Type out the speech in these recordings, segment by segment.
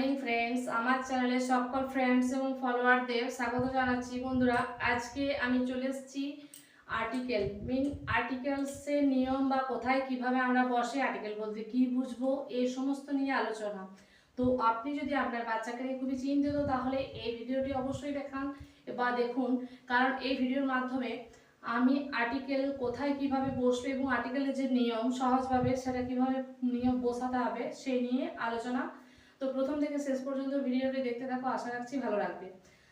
Morning friends আমার চ্যানেলে সকল ফ্রেন্ডস এবং ফলোয়ারদের স্বাগত জানাচ্ছি। বন্ধুরা, আজকে আমি চলে এসেছি আর্টিকেল মিন আর্টিকেলসের নিয়ম বা কোথায় কীভাবে আমরা বসে আর্টিকেল বলতে কি বুঝব এই সমস্ত নিয়ে আলোচনা। তো আপনি যদি আপনার বাচ্চাকে নিয়ে খুবই চিন্তিত, তাহলে এই ভিডিওটি অবশ্যই দেখান বা দেখুন। কারণ এই ভিডিওর মাধ্যমে আমি আর্টিকেল কোথায় কীভাবে বসবে এবং আর্টিকেলের যে নিয়ম, সহজভাবে সেটা কীভাবে নিয়ম বসাতে হবে, সেই নিয়ে আলোচনা তো প্রথম থেকে শেষ পর্যন্ত ভিডিওটি দেখতে থাকো, আশা রাখছি ভালো লাগবে।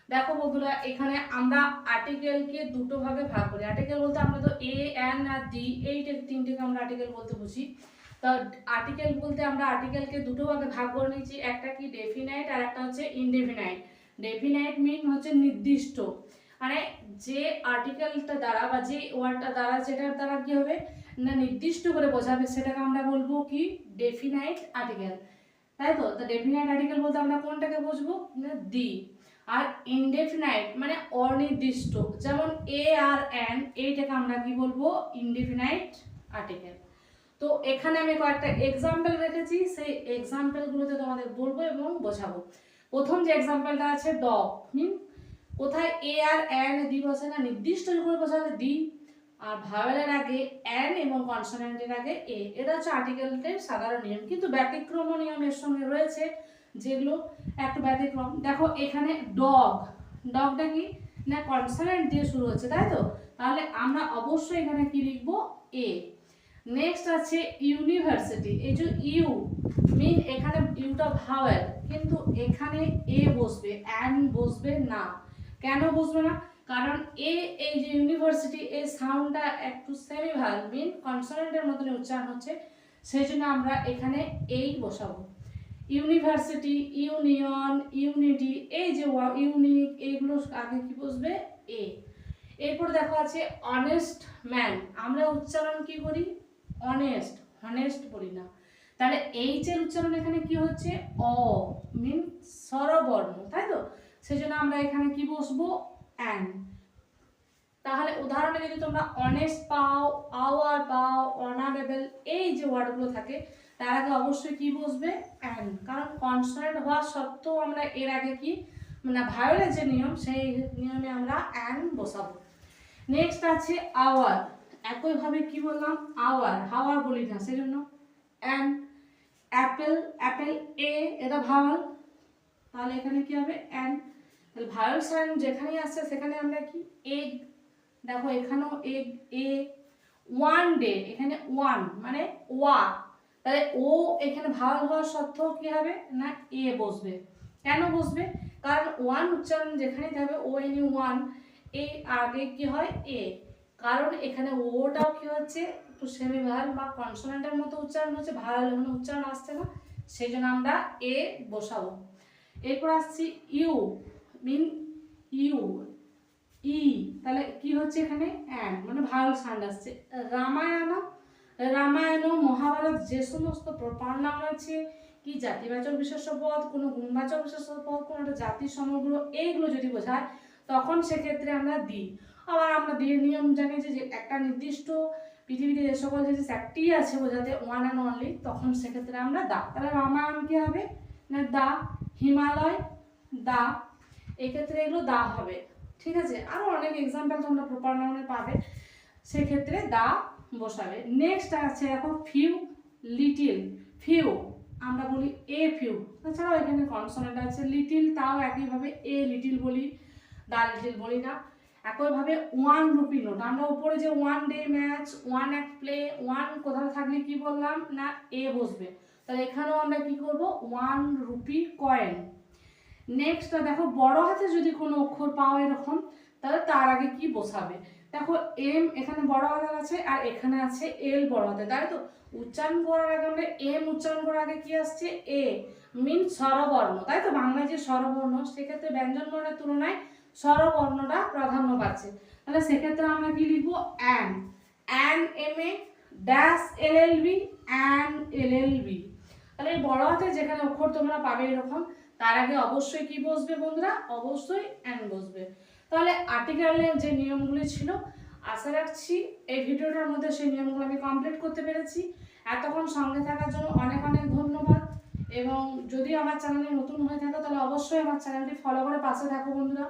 দেখো বন্ধুরা, এখানে আমরা আর্টিকেলকে দুটো ভাগে ভাগ করি। আর্টিকেল বলতে আমরা তো এ এন আর ডি এই তিনটেকে আমরা আর্টিকেল বলতে বুঝি। তো আর্টিকেল বলতে আমরা আর্টিকেলকে দুটো ভাগে ভাগ করে নিয়েছি। একটা কি ডেফিনাইট আর একটা হচ্ছে ইনডেফিনাইট ডেফিনাইট মিন হচ্ছে নির্দিষ্ট। মানে যে আর্টিকেলটা দ্বারা বা যে ওয়ার্ডটা দ্বারা, যেটার দ্বারা কি হবে? না নির্দিষ্ট করে বোঝাবে, সেটাকে আমরা বলব কি? ডেফিনাইট আর্টিকেল তাই তো? তা ডেফিনাইট আর্টিকেল বলতে আমরা কোনটাকে বুঝব? দি আর ইনডেফিনাইট মানে অনির্দিষ্ট। যেমন এ আর এন এইটাকে আমরা কি বলব? ইনডেফিনাইট আর্টিকেল তো এখানে আমি কয়েকটা এক্সাম্পল রেখেছি, সেই এক্সাম্পলগুলোতে তোমাদের বলব এবং বোঝাবো। প্রথম যে এক্সাম্পলটা আছে ডগ মিন কোথায় এ আর এন দি বসে না নির্দিষ্ট করে বসালে দি আর ভাওয়েলের আগে এন এবং কনসোনেন্টের আগে এ এটা হচ্ছে আর্টিকেলের সাধারণ নিয়ম। কিন্তু ব্যতিক্রম নিয়ম এর সঙ্গে রয়েছে যেগুলো একটু ব্যতিক্রম। দেখো, এখানে ডগ ডগটা কি? না কনসোনেন্ট দিয়ে শুরু হচ্ছে, তাই তো? তাহলে আমরা অবশ্যই এখানে কি লিখব? এ নেক্সট আছে ইউনিভার্সিটি এই যে ইউ মিন এখানে ইউটা ভাওয়েল কিন্তু এখানে এ বসবে অ্যান বসবে না। কেন বসবে না? কারণ এ, এই যে ইউনিভার্সিটি এই সাউন্ডটা একটু সেমি ভালো মিন কনসোনেন্টের মতন উচ্চারণ হচ্ছে সেই জন্য আমরা এখানে এই বসাবো। ইউনিভার্সিটি ইউনিয়ন ইউনিটি এই যে ইউনিক এইগুলো আগে কি বসবে? এ এরপর দেখো আছে অনেস্ট ম্যান আমরা উচ্চারণ কি করি? অনেস্ট হনেস্ট বলি না। তাহলে এইচ এর উচ্চারণ এখানে কি হচ্ছে? অ মিন স্বরবর্ণ তাই তো? সেই জন্য আমরা এখানে কি বসবো? অ্যান তাহলে উদাহরণে যদি তোমরা অনেস্ট পাও আওয়ার পাও অনারেবল এই যে ওয়ার্ডগুলো থাকে, তার আগে অবশ্যই কি বসবে অ্যান কারণ কনসোনেন্ট হওয়া সত্ত্বেও আমরা এর আগে কি? মানে ভায়োলের যে নিয়ম, সেই নিয়মে আমরা অ্যান বসাবো। নেক্সট আছে আওয়ার একইভাবে কি বললাম? আওয়ার হাওয়ার বলি না, সেজন্য অ্যান অ্যাপেল অ্যাপেল এ এটা ভাওয়াল তাহলে এখানে কি হবে? অ্যান তাহলে ভায়োল সাইন যেখানেই আসছে সেখানে আমরা কি? এগ দেখো এখানেও এগ এ ওয়ান ডে এখানে ওয়ান মানে ওয়া। তাহলে ও এখানে ভাওয়াল হওয়ার সত্ত্বেও কি হবে? না এ বসবে। কেন বসবে? কারণ ওয়ান উচ্চারণ যেখানেই থাকবে ও এন ওয়ান এই আগে কি হয়? এ কারণ এখানে ওটাও কি হচ্ছে? একটু সেমি ভায়াল বা কনসোনেন্টের মতো উচ্চারণ হচ্ছে ভায়াল মানে উচ্চারণ আসছে না, সেই জন্য আমরা এ বসাবো। এরপর আসছি ইউ মিন ইউ ই তাহলে কি হচ্ছে এখানে? অ্যান মানে ভায়াল সাউন্ড আসছে। রামায়ণ রামায়ণ, মহাভারত যে সমস্ত প্রপার নাম আছে, কি জাতিবাচক বিশেষ্য পদ কোনো গুণবাচক বিশেষ্য পদ কোনো একটা জাতির সমগ্র, এইগুলো যদি বোঝায়, তখন সেক্ষেত্রে আমরা দিই। আবার আমরা দিয়ে নিয়ম জানি যে যে একটা নির্দিষ্ট পৃথিবীতে যে সকল জিনিস একটি আছে বোঝাতে ওয়ান অ্যান্ড অনলি তখন সেক্ষেত্রে আমরা দা। তাহলে রামায়ণ কী হবে? না, দা। হিমালয়, দা। এক্ষেত্রে এগুলো দা হবে। ঠিক আছে? আরও অনেক এক্সাম্পল তোমরা প্রপার নাউনে পাবে। সেক্ষেত্রে দা বসাবে। নেক্সট আছে দেখো ফিউ লিটিল ফিউ আমরা বলি এ ফিউ তাছাড়াও এখানে কনসোনেন্ট আছে। লিটিল তাও একইভাবে এ লিটিল বলি, দা লিটিল বলি না। একইভাবে ওয়ান রুপি নোট আমরা উপরে যে ওয়ান ডে ম্যাচ ওয়ান এক প্লে ওয়ান কোথাও থাকলে কি বললাম? না এ বসবে। তাহলে এখানেও আমরা কি করব? ওয়ান রুপি কয়েন নেক্সট দেখো, বড় হাতে যদি কোনো অক্ষর পাও এরকম, তাহলে তার আগে কি বসাবে দেখো এম এখানে বড় হাতের আছে আর এখানে আছে এল বড় হাতে তাই তো? উচ্চারণ করার আগে আমরা এম উচ্চারণ করার আগে কি আসছে? এ মিন স্বরবর্ণ। তাই তো? বাংলায় যে স্বরবর্ণ, সেক্ষেত্রে ব্যঞ্জন বর্ণের তুলনায় স্বরবর্ণটা প্রাধান্য পাচ্ছে। তাহলে সেক্ষেত্রে আমরা কি লিখব? N N M A dash L L B N L L B তাহলে বড় হাতে যেখানে অক্ষর তোমরা পাবে এরকম তার আগে অবশ্যই কি বসবে বন্ধুরা? অবশ্যই অ্যান বসবে। তাহলে আর্টিকেলের যে নিয়মগুলি ছিল, আশা রাখছি এই ভিডিওটার মধ্যে সেই নিয়মগুলো আমি কমপ্লিট করতে পেরেছি। এতক্ষণ সঙ্গে থাকার জন্য অনেক অনেক ধন্যবাদ। এবং যদি আমার চ্যানেলে নতুন হয়ে থাকো, তাহলে অবশ্যই আমার চ্যানেলটি ফলো করে পাশে থাকো বন্ধুরা।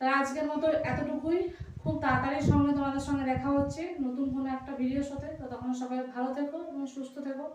তাই আজকের মতো এতটুকুই। খুব তাড়াতাড়ি সঙ্গে তোমাদের সঙ্গে দেখা হচ্ছে নতুন কোনো একটা ভিডিওর সাথে। তো তখন সবাই ভালো থেকো এবং সুস্থ থেকো।